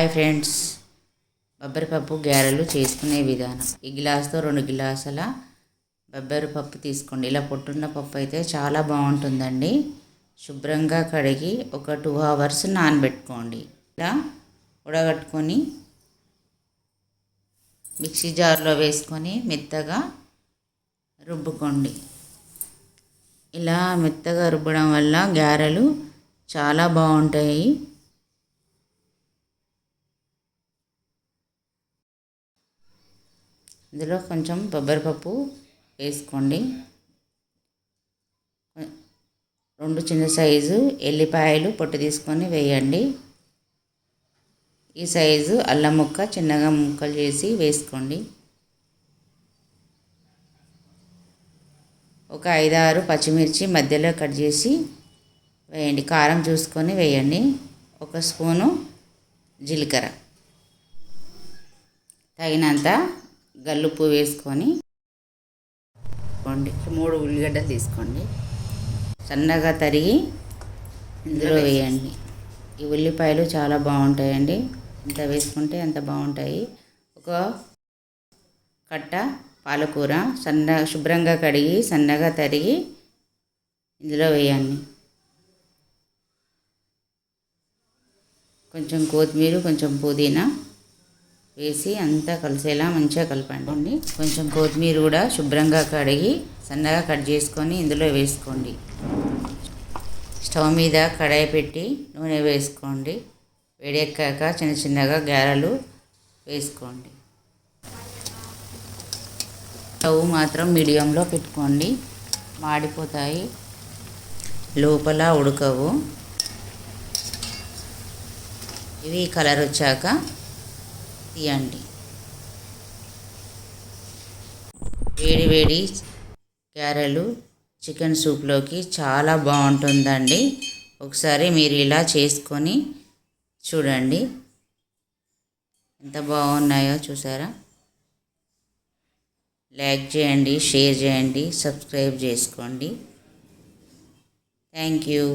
Hi friends. బొబ్బరిపప్పు గారెలు చేసుకునే విధానం. ఈ గ్లాస్తో రెండు గిలాసుల బొబ్బరి పప్పు తీసుకోండి. ఇలా పొట్టున్న పప్పు అయితే చాలా బాగుంటుందండి. శుభ్రంగా కడిగి ఒక టూ అవర్స్ నానబెట్టుకోండి. ఇలా ఉడగట్టుకొని మిక్సీ జార్లో వేసుకొని మెత్తగా రుబ్బుకోండి. ఇలా మెత్తగా రుబ్బడం వల్ల గారెలు చాలా బాగుంటాయి. ఇందులో కొంచెం బొబ్బరిపప్పు వేసుకోండి. రెండు చిన్న సైజు ఎల్లిపాయలు పొట్టు తీసుకొని వేయండి. ఈ సైజు అల్లం ముక్క చిన్నగా ముక్కలు చేసి వేసుకోండి. ఒక ఐదారు పచ్చిమిర్చి మధ్యలో కట్ చేసి వేయండి. కారం చూసుకొని వేయండి. ఒక స్పూను జీలకర్ర. తగినంత గల్లుప్పు వేసుకొని తీసుకోండి మూడు ఉల్లిగడ్డలు తీసుకోండి. సన్నగా తరిగి ఇందులో వేయండి. ఈ ఉల్లిపాయలు చాలా బాగుంటాయండి. ఎంత వేసుకుంటే అంత బాగుంటాయి. ఒక కట్ట పాలకూర సన్న శుభ్రంగా కడిగి సన్నగా తరిగి ఇందులో వేయండి. కొంచెం కొత్తిమీర కొంచెం పుదీనా వేసి అంతా కలిసేలా మంచిగా కలపండి. కొంచెం కొత్తిమీర కూడా శుభ్రంగా కడిగి సన్నగా కట్ చేసుకొని ఇందులో వేసుకోండి. స్టవ్ మీద కడాయి పెట్టి నూనె వేసుకోండి. వేడెక్కాక చిన్న చిన్నగా గారెలు వేసుకోండి. స్టవ్ మాత్రం మీడియంలో పెట్టుకోండి. మాడిపోతాయి. లోపల ఉడకవు. ఇవి కలర్ వచ్చాక తీయండి వేడి వేడి గారెలు చికెన్ సూప్లోకి చాలా బాగుంటుందండి. ఒకసారి మీరు ఇలా చేసుకొని చూడండి. ఎంత బాగున్నాయో చూసారా? లైక్ చేయండి షేర్ చేయండి సబ్స్క్రైబ్ చేసుకోండి. Thank you.